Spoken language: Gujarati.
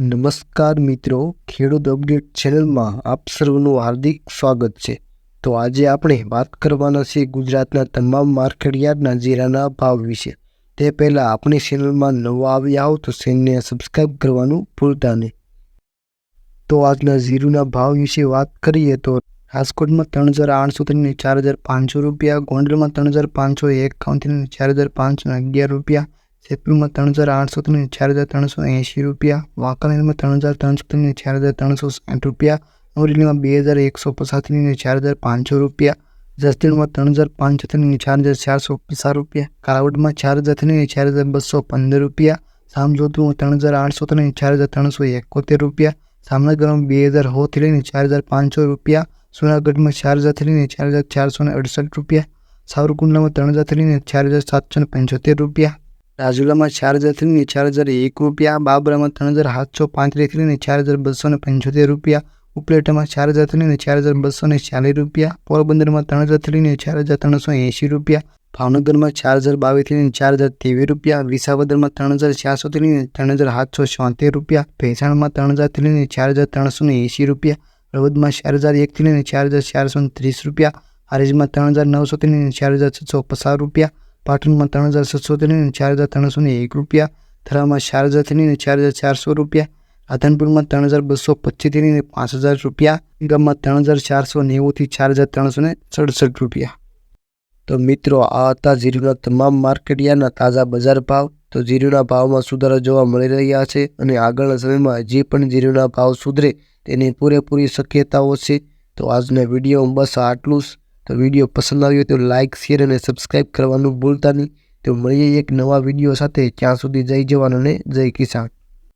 નમસ્કાર મિત્રો, ખેડૂત અપડેટ ચેનલમાં આપ સર્વનું હાર્દિક સ્વાગત છે. તો આજે આપણે વાત કરવાના છે ગુજરાતના તમામ માર્કેટયાર્ડના જીરાના ભાવ વિશે. તે પહેલાં આપણી ચેનલમાં નવા આવ્યા હો તો ચેનલને સબસ્ક્રાઈબ કરવાનું ભૂલતા નહીં. તો આજના જીરુના ભાવ વિશે વાત કરીએ તો રાજકોટમાં ત્રણ હજાર આઠસો આઠસોથી ચાર હજાર પાંચસો રૂપિયા, ગોંડલમાં ત્રણ હજાર પાંચસો એકાવનથી ચાર હજાર પાંચસો અગિયાર રૂપિયા જેતપુરમાં ત્રણ હજાર આઠસોથી ચાર હજાર ત્રણસો એંશી રૂપિયા, વાંકાનેરમાં ત્રણ હજાર ત્રણસો ત્રણ ચાર હજાર ત્રણસો સાઠ રૂપિયા, અમરેલીમાં બે હજાર એકસો પચાસથી ચાર હજાર પાંચસો રૂપિયા, જસદણમાં ત્રણ હજાર પાંચસોથી ચાર હજાર ચારસો પચાસ રૂપિયા, કાલાવડમાં ચાર હજારથી ચાર હજાર બસો પંદર રૂપિયા સામજોધપુરમાં ત્રણ હજાર આઠસો ત્રણ ચાર હજાર ત્રણસો એકોતેર રૂપિયા સામનગરમાં બે હજાર હોથી લઈને ચાર હજાર પાંચસો રૂપિયા જૂનાગઢમાં ચાર હજારથી લઈને ચાર હજાર ચારસો ને અડસઠ રૂપિયા, સાવરકુંડલામાં ત્રણ હજારથી લઈને ચાર હજાર સાતસો ને પંચોતેર રૂપિયા રાજુલામાં ચાર હજારથી લઈને ચાર હજાર એક રૂપિયા બાબરામાં ત્રણ હજાર સાતસો પાંત્રીસથી ચાર હજાર બસો પંચોતેર રૂપિયા ઉપલેટામાં ચાર હજારથી લઈને ચાર હજાર બસો ને ચાલીસ રૂપિયા પોરબંદરમાં ત્રણ હજારથી લઈને ચાર હજાર ત્રણસો એંશી રૂપિયા ભાવનગરમાં ચાર હજાર બાવીસથી ચાર હજાર ત્રેવીસ રૂપિયા વિસાવદરમાં ત્રણ હજાર લઈને ત્રણ હજાર સાતસો છોતેર રૂપિયા ભેસાણમાં ત્રણ હજારથી લઈને ચાર હજાર ત્રણસો ને એંશી રૂપિયા હળવદમાં ચાર હજાર એકથી ચાર હજાર ચારસો ત્રીસ રૂપિયા હારીજમાં ત્રણ હજાર નવસોથી ચાર હજાર છસો પચાસ રૂપિયા પાટણમાં ત્રણ હજાર છસોથી અને ચાર હજાર ત્રણસો ને એક રૂપિયા, થરામાં ચાર હજારથી અને ચાર હજાર ચારસો રૂપિયા, રાધનપુરમાં ત્રણ હજાર બસો પચીસથી લઈને પાંચ હજાર રૂપિયા ગામમાં ત્રણ હજાર ચારસો નેવુંથી ચાર હજાર ત્રણસો ને સડસઠ રૂપિયા. તો મિત્રો, આ હતા જીરુના તમામ માર્કેટિયાના તાજા બજાર ભાવ. તો જીરુના ભાવમાં સુધારો જોવા મળી રહ્યા છે અને આગળના સમયમાં જે પણ જીરુના ભાવ સુધરે તેની પૂરેપૂરી શક્યતાઓ છે. તો આજના વીડિયો બસ આટલું જ. તો વીડિયો પસંદ આવ્યો તો લાઇક શેર અને સબસ્ક્રાઈબ કરવાનું ભૂલતા નહીં. તો મળીએ એક નવા વીડિયો સાથે. ત્યાં સુધી જય જવાન અને જય કિસાન.